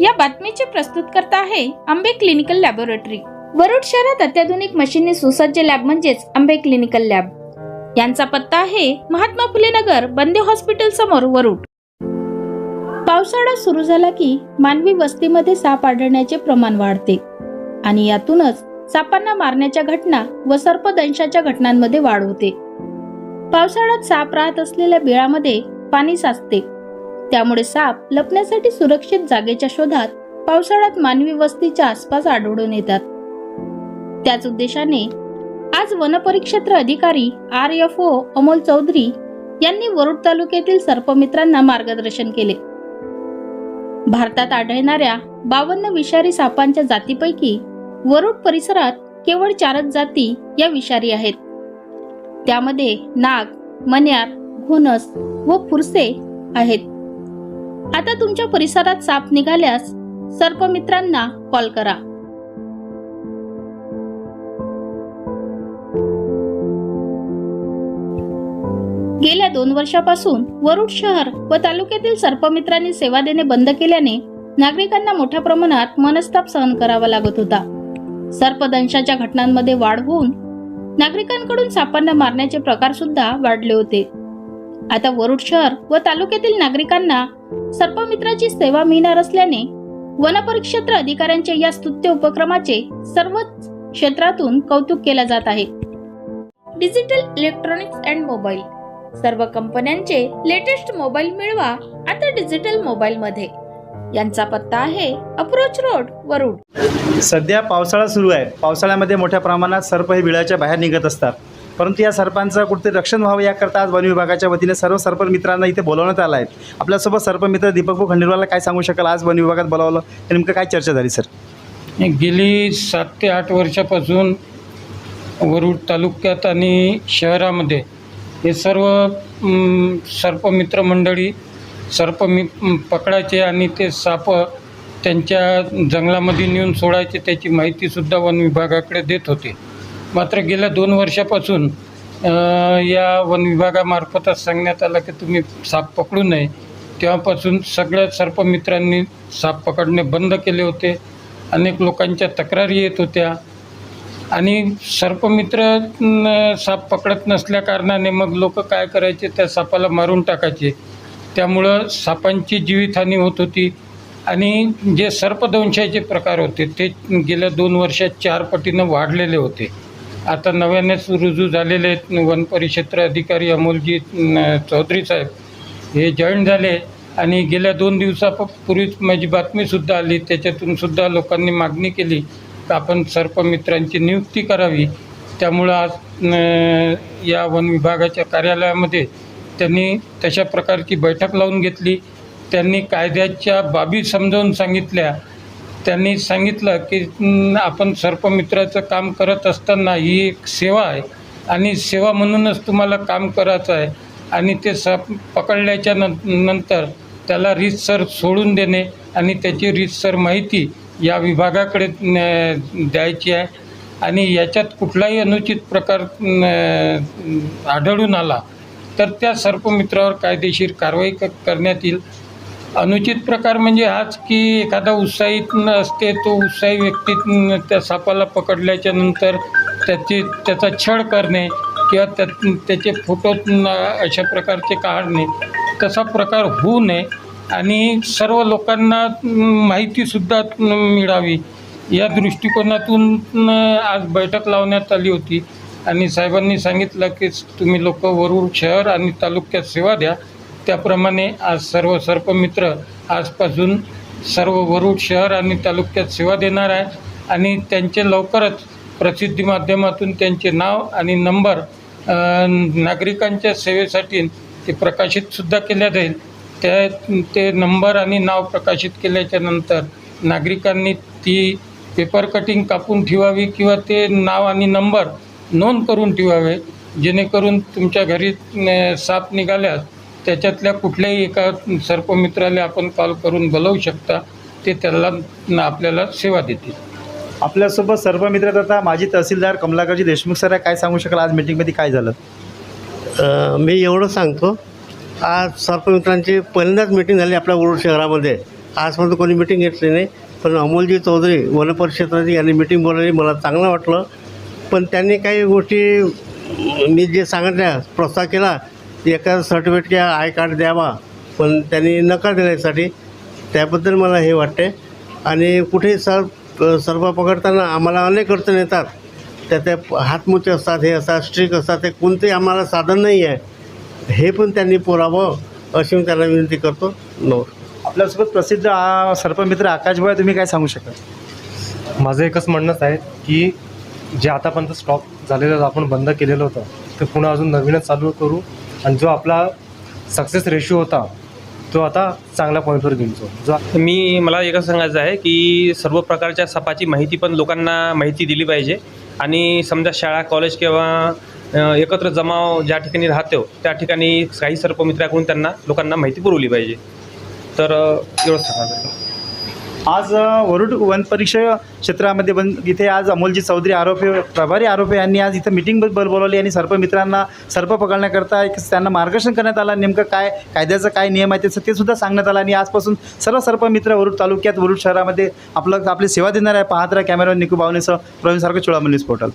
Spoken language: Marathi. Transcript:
या बातमीचे प्रस्तुतकर्ता आहे आंबे क्लिनिकल लॅबोरेटरी. वरुड शहरात अत्याधुनिक मशीनने सुसज्ज लॅब म्हणजेच आंबे क्लिनिकल लॅब. यांचा पत्ता आहे महात्मा फुले नगर बंदे हॉस्पिटल समोर वरुड. पावसाळा सुरू झाला की मानवी वस्तीमध्ये साप आढळण्याचे प्रमाण वाढते. आणि यातूनच सापांना मारण्याच्या घटना व सर्पदंशाच्या घटनांमध्ये वाढ होते. पावसाळ्यात साप राहत असलेल्या बिळामध्ये पाणी साचते. त्यामुळे साप लपण्यासाठी सुरक्षित जागेच्या शोधात पावसाळ्यात मानवी वस्तीच्या आसपास आढळून येतात. त्याच उद्देशाने आज वनपरिक्षेत्र अधिकारी R F O Amol Chaudhari यांनी वरुड तालुक्यातील सर्पमित्रांना मार्गदर्शन केले. भारतात आढळणाऱ्या बावन्न विषारी सापांच्या जातीपैकी वरुड परिसरात केवळ चारच जाती या विषारी आहेत. त्यामध्ये नाग मन्यार घोनस व फुरसे आहेत. आता तुमच्या परिसरात साप निघाल्यास सर्पमित्रांना कॉल करा. गेल्या दोन वर्षापासून वरुड शहर व तालुक्यातील सर्पमित्रांनी सेवा देणे बंद केल्याने नागरिकांना मोठ्या प्रमाणात मनस्ताप सहन करावा लागत होता. सर्पदंशाच्या घटनांमध्ये वाढ होऊन नागरिकांकडून सापांना मारण्याचे प्रकार सुद्धा वाढले होते. आता वरुड शहर व तालुक्यातील नागरिकांना सर्पमित्राची सेवा मिळणार असल्याने वनपरिक्षेत्र अधिकाऱ्यांच्या या स्तुत्य उपक्रमाचे सर्वच क्षेत्रातून कौतुक केले जात आहे. डिजिटल इलेक्ट्रॉनिक्स अँड मोबाईल सर्व कंपन्यांचे लेटेस्ट मोबाईल मिळवा आता डिजिटल मोबाईल मध्ये. यांचा पत्ता आहे अप्रोच रोड वरुड. सध्या पावसाळा सुरू आहे. पावसाळ्यामध्ये मोठ्या प्रमाणात सर्प हे बिळाच्या बाहेर निघत असतात. परंतु या सर्पांचं कुठेतरी रक्षण व्हावं याकरता आज वन विभागाच्या वतीने सर्व सर्प मित्रांना इथे बोलवण्यात आलं आहे. आपल्यासोबत सर्पमित्र दीपक भाऊ काय सांगू शकाल? आज वन विभागात बोलावलं. नेमकं काय चर्चा झाली सर? गेली सात ते आठ वर्षापासून वरुड तालुक्यात आणि शहरामध्ये हे सर्व सर्पमित्र मंडळी सर्प मी पकडायचे आणि ते साप त्यांच्या जंगलामध्ये नेऊन सोडायचे त्याची माहितीसुद्धा वन विभागाकडे देत होते. मात्र गेल्या दोन वर्षापासून या वन विभागामार्फतच सांगण्यात आलं की तुम्ही साप पकडू नये. तेव्हापासून सगळ्या सर्पमित्रांनी साप पकडणे बंद केले होते. अनेक लोकांच्या तक्रारी येत होत्या. आणि सर्पमित्र साप पकडत नसल्या कारणाने मग लोक काय करायचे? त्या सापाला मारून टाकायचे. त्यामुळं सापांची जीवितहानी होत होती. आणि जे सर्पदंशाचे प्रकार होते ते गेल्या दोन वर्षात चार पटीनं वाढलेले होते. आता नव्यानेच रुजू झालेले वन परिक्षेत्र अधिकारी अमोलजी चौधरी साहेब. हे जॉईन झाले आणि गेल्या दोन दिवसापूर्वीच माझी बातमीसुद्धा आली. त्याच्यातूनसुद्धा लोकांनी मागणी केली की आपण सर्पमित्रांची नियुक्ती करावी. त्यामुळं आज या वन विभागाच्या कार्यालयामध्ये त्यांनी तशा प्रकारची बैठक लावून घेतली. त्यांनी कायद्याच्या बाबी समजावून सांगितल्या. त्यांनी सांगितलं की आपण सर्पमित्राचं काम करत असताना ही एक सेवा आहे. आणि सेवा म्हणूनच तुम्हाला काम करायचं आहे. आणि ते साप पकडल्याच्या नं नंतर त्याला रीतसर सोडून देणे आणि त्याची रीतसर माहिती या विभागाकडे न- द्यायची आहे. आणि याच्यात कुठलाही अनुचित प्रकार आढळून आला तर त्या सर्पमित्रावर कायदेशीर कारवाई क करण्यात येईल. अनुचित प्रकार म्हणजे हाच की एखादा उत्साहित न असते तो उत्साही व्यक्ती त्या सापाला पकडल्याच्या नंतर त्याची त्याचा छळ करणे किंवा त्या त्याचे फोटो अशा प्रकारचे काढणे. तसा प्रकार होऊ नये आणि सर्व लोकांना माहितीसुद्धा मिळावी. या दृष्टिकोनातून आज बैठक लावण्यात आली होती आणि साहेबांनी सांगितलं की तुम्ही लोक वरुड शहर आणि तालुक्यात सेवा द्या. त्याप्रमाणे आज सर्व सर्पमित्र आजपासून सर्व वरुड शहर आणि तालुक्यात सेवा देणार आहे. आणि त्यांचे लवकरच प्रसिद्धी माध्यमातून त्यांचे नाव आणि नंबर नागरिकांच्या सेवेसाठी ते प्रकाशितसुद्धा केल्या जाईल. त्या ते नंबर आणि नाव प्रकाशित केल्याच्यानंतर नागरिकांनी ती पेपर कटिंग कापून ठेवावी किंवा ते नाव आणि नंबर नोंद करून ठेवावे जेणेकरून तुमच्या घरी साप निघाल्यास त्याच्यातल्या कुठल्याही एका सर्पमित्राला आपण कॉल करून बोलवू शकता ते त्याला न आपल्याला सेवा देतील. आपल्यासोबत सर्पमित्र तथा माजी तहसीलदार कमलाकरजी देशमुख सर आहे. काय सांगू शकाल? आज मीटिंगमध्ये काय झालं? मी एवढं सांगतो. आज सर्पमित्रांची पहिल्यांदाच मीटिंग झाली आपल्या वरुड शहरामध्ये. आजपर्यंत कोणी मिटिंग घेतली नाही. पण अमोलजी चौधरी वनपरिषद यांनी मिटिंग बोलावली. मला चांगलं वाटलं. पण त्यांनी काही गोष्टी मी जे सांगितल्या प्रोत्साह केला एका सर्टिफिकेट किंवा आय कार्ड द्यावा पण त्यांनी नकार देण्यासाठी. त्याबद्दल मला हे वाटते आणि कुठे सर सर्व पकडताना आम्हाला अनेक अडचणी येतात. त्या त्या हातमुचे असतात हे असतात स्ट्रिक असतात ते कोणते आम्हाला साधन नाही आहे. हे पण त्यांनी पुरावं अशी मी त्यांना विनंती करतो. नो आपल्यासोबत प्रसिद्ध सर्पमित्र आकाश भाई तुम्ही काय सांगू शकाल? माझं एकच म्हणणंच आहे की जे आतापर्यंत स्टॉप झालेलं आपण बंद केलेलं होतं ते पुन्हा अजून नवीनच चालू करू. आणि जो आपला सक्सेस रेशिओ होता तो आता चांगल्या पॉईंटवर घेऊन जो मी मला एकच सांगायचं आहे की सर्व प्रकारच्या सपाची माहिती पण लोकांना माहिती दिली पाहिजे. आणि समजा शाळा कॉलेज किंवा एकत्र जमाव ज्या ठिकाणी राहतो त्या ठिकाणी काही सर्पमित्राकडून त्यांना लोकांना माहिती पुरवली पाहिजे. तर एवढंच सांगायचं आज वरुड वन परीक्षा क्षेत्रामध्ये वन इथे आज अमोलजी चौधरी आरोपी प्रभारी आरोपी यांनी आज इथं मिटिंग बल बोलवली आणि सर्प मित्रांना सर्प पकडण्याकरता एक त्यांना मार्गदर्शन करण्यात आलं. नेमकं काय कायद्याचं काय नियम आहे त्याचं ते सुद्धा सांगण्यात आलं आणि आजपासून सर्व सर्प मित्र वरुड तालुक्यात वरुड शहरामध्ये आपलं आपली सेवा देणार आहे. पाहत राहा कॅमेरा निकू बावनेसह प्रवीण सारखं चोळामल्लीस पोर्टल.